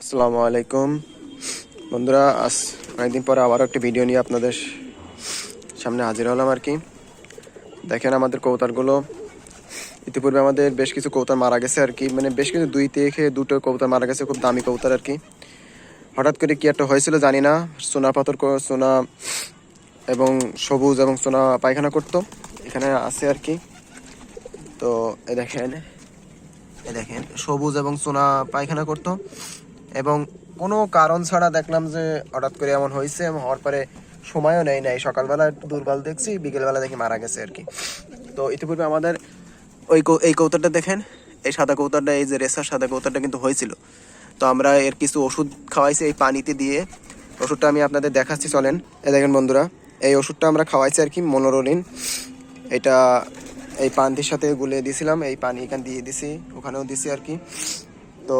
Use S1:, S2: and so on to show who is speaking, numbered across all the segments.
S1: আসসালামু আলাইকুম। বন্ধুরা, আজ অনেকদিন পরে আবারও একটি ভিডিও নিয়ে আপনাদের সামনে হাজির হলাম আর কি। দেখেন আমাদের কৌতারগুলো ইতিপূর্বে আমাদের বেশ কিছু কৌতার মারা গেছে আর কি। মানে বেশ কিছু দুই থেকে দুটো কৌতার মারা গেছে, খুব দামি কৌতার আর কি। হঠাৎ করে কি একটা হয়েছিল জানি না। সোনা পাথর সোনা এবং সবুজ এবং সোনা পায়খানা করতো। এখানে আছে আর কি। তো এ দেখেন এ দেখেন, সবুজ এবং সোনা পায়খানা করতো। এবং কোনো কারণ ছাড়া দেখলাম যে হঠাৎ করে এমন হয়েছে এবং হওয়ার পরে সময়ও নেই নাই। সকালবেলা দুর্বল দেখছি, বিকেলবেলা দেখি মারা গেছে আর কি। তো ইতিপূর্বে আমাদের ওই এই কৌতারটা দেখেন, এই সাদা কৌতারটা এই যে রেসার সাদা কৌতারটা কিন্তু হয়েছিল। তো আমরা এর কিছু ওষুধ খাওয়াইছি এই পানিতে দিয়ে। ওষুধটা আমি আপনাদের দেখাচ্ছি, চলেন। এই দেখেন বন্ধুরা, এই ওষুধটা আমরা খাওয়াইছি আর কি মনোরোলিন এটা এই পান্তির সাথে গুলে দিয়েছিলাম, এই পানি এখান দিয়ে দিছি, ওখানেও দিছি আর কি। তো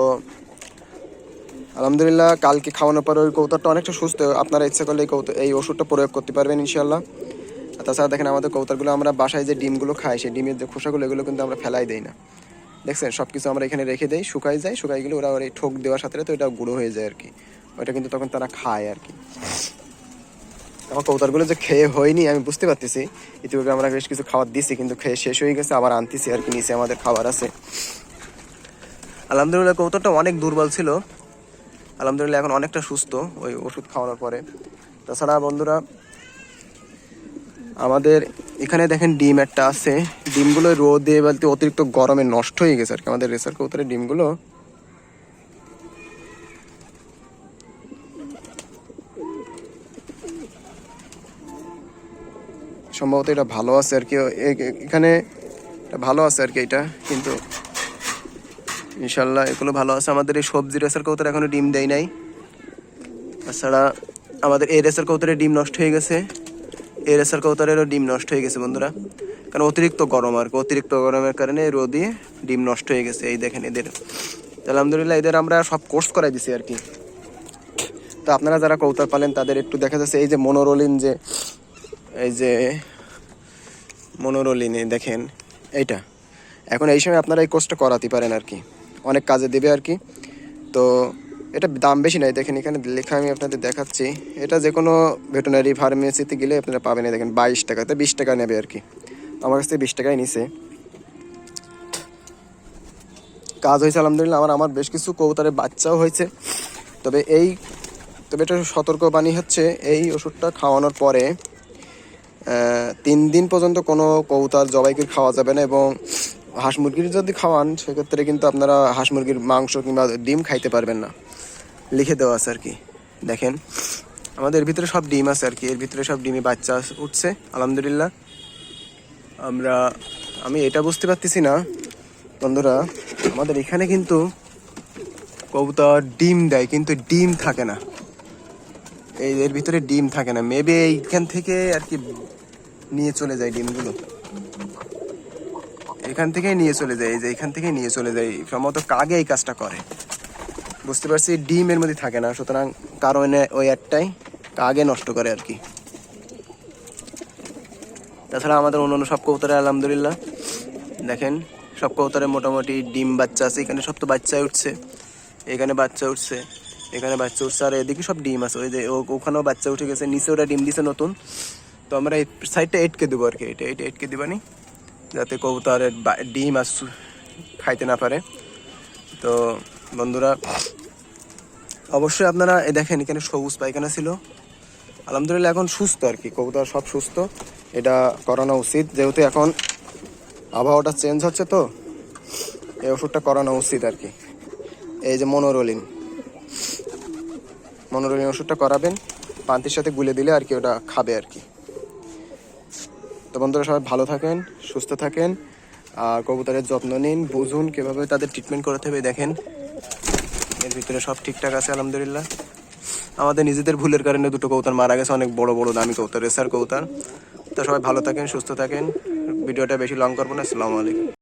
S1: আলহামদুলিল্লাহ, কালকে খাওয়ানোর পর ওই কৌতারটা অনেকটা সুস্থ। আপনারা ইচ্ছা করলে এই কৌতা এই ওষুধটা প্রয়োগ করতে পারবেন ইনশাল্লাহ তাছাড়া দেখেন আমাদের কৌতারগুলো, আমরা বাসায় যে ডিমগুলো খাই, সেই ডিমের যে খোসাগুলো, এগুলো কিন্তু আমরা ফেলাই দেই না। দেখছেন? সব কিছু আমরা এখানে রেখে দেই শুকাই যায় শুকাই গেলে ওরা এই ঠোক দেওয়ার সাথে সাথে ওটা গুঁড়ো হয়ে যায় আর কি। ওইটা কিন্তু তখন তারা খায় আর কি। আমার কৌতারগুলো যে খেয়ে হয়নি, আমি বুঝতে পারতেছি। ইতিপূর্বে আমরা বেশ কিছু খাবার দিছি, কিন্তু খেয়ে শেষ হয়ে গেছে, আবার আনতেছি আর কি, নিচে আমাদের খাবার আছে। আলহামদুলিল্লাহ, কৌতারটা অনেক দুর্বল ছিল। আলহামদুলিল্লাহ এখন অনেকটা সুস্থ ওই ওষুধ খাওয়ানোর পরে। তাছাড়া বন্ধুরা, আমাদের এখানে দেখেন ডিম একটা আছে। ডিমগুলো রোদে বলতে অতিরিক্ত গরমে নষ্ট হয়ে গেছে আর কি। আমাদের রেসার কৌতারের ডিমগুলো সম্ভবত এটা ভালো আছে আর কি। এখানে ভালো আছে আর কি এটা, কিন্তু ইনশাল্লাহ এগুলো ভালো আছে। আমাদের এই সবজি রেসার কৌতার এখনও ডিম দেয় নাই। তাছাড়া আমাদের এই রেসার কৌতারের ডিম নষ্ট হয়ে গেছে। এই রেসার কৌতারেরও ডিম নষ্ট হয়ে গেছে, বন্ধুরা। কারণ অতিরিক্ত গরম আর অতিরিক্ত গরমের কারণে রোদে ডিম নষ্ট হয়ে গেছে, এই দেখেন এদের। আলহামদুলিল্লাহ, এদের আমরা সব কোর্স করাই দিছি আর কি। তো আপনারা যারা কৌতার পালেন, তাদের একটু দেখা যাচ্ছে, এই যে মনোরলিন যে, এই যে মনোরোলিনে দেখেন, এইটা। এখন এই সময় আপনারা এই কোর্সটা করাতে পারেন আর কি। অনেক কাজে দেবে আর কি। তো এটা দাম বেশি নাই, দেখেন এখানে লেখা আমি আপনাদের দেখাচ্ছি। এটা যে কোনো ভেটেনারি ফার্মেসিতে গেলে আপনারা পাবেন দেখেন, বাইশ টাকাতে বিশ টাকা নেবে আর কি। আমার কাছ থেকে বিশ টাকায় নিছে। কাজ হয়েছে, আলহামদুলিল্লাহ। আমার আমার বেশ কিছু কবুতরের বাচ্চাও হয়েছে। তবে এই, তবে এটা সতর্ক বাণী হচ্ছে, এই ওষুধটা খাওয়ানোর পরে তিন দিন পর্যন্ত কোনো কবুতর জবাইকে খাওয়া যাবে না এবং হাঁস মুরগির যদি খাওয়ান, সেক্ষেত্রে কিন্তু আপনারা হাঁস মুরগির মাংস কিংবা ডিম খাইতে পারবেন না। লিখে দেওয়া আছে আর কি দেখেন, আমাদের ভিতরে সব ডিম আছে আর কি এর ভিতরে সব ডিমে বাচ্চা উঠছে, আলহামদুলিল্লাহ। আমরা, আমি এটা বুঝতে পারতেছি না। বন্ধুরা, আমাদের এখানে কিন্তু কবুতর ডিম দেয়, কিন্তু ডিম থাকে না। এই এর ভিতরে ডিম থাকে না। মেবি এইখান থেকে আর কি নিয়ে চলে যায় ডিমগুলো। এখান থেকে নিয়ে চলে যায়, এই যে এখান থেকে নিয়ে চলে যায়। সম্ভবত কাগে এই কাজটা করে। বুঝতে পারছি ডিম এর মধ্যে থাকে না, সুতরাং কারণে ওই একটাই কাগে নষ্ট করে আর কি। তাছাড়া আমাদের অন্য অন্য সব কবুতরে আলহামদুলিল্লাহ। দেখেন, সব কবুতরে মোটামুটি ডিম বাচ্চা আছে, এখানে সব তো বাচ্চা উঠছে। এখানে বাচ্চা উঠছে, এখানে বাচ্চা উঠছে, আর এদিকে সব ডিম আছে। ওই যে ওখানেও বাচ্চা উঠে গেছে, নিচে ওটা ডিম দিছে নতুন। তো আমরা এই সাইডটা এটকে দেবো আর কি, এটা এটা এটকে দিবানি। যাতে কবুতরের ডিম আর খাইতে না পারে। তো বন্ধুরা, অবশ্যই আপনারা এ দেখেন, এখানে সবুজ পায়খানা ছিল। আলহামদুলিল্লাহ, এখন সুস্থ আর কি, কবুতর সব সুস্থ। এটা করানো উচিত, যেহেতু এখন আবহাওয়াটা চেঞ্জ হচ্ছে তো, এই ওষুধটা করানো উচিত আর কি। এই যে মনোরোলিন মনোরোলিন ওষুধটা করাবেন, পান্তির সাথে গুলে দিলে আর কি ওটা খাবে আর কি। তো বন্ধুরা সবাই ভালো থাকেন, সুস্থ থাকেন, আর কবুতরের যত্ন নিন, বুঝুন কীভাবে তাদের ট্রিটমেন্ট করাতে হবে, দেখেন। এর ভিতরে সব ঠিকঠাক আছে, আলহামদুলিল্লাহ। আমাদের নিজেদের ভুলের কারণে দুটো কৌতার মারা গেছে, অনেক বড় বড়, দামি কৌতার রেসার কৌতার তো সবাই ভালো থাকেন, সুস্থ থাকেন। ভিডিওটা বেশি লং করব না, আসসালামু আলাইকুম।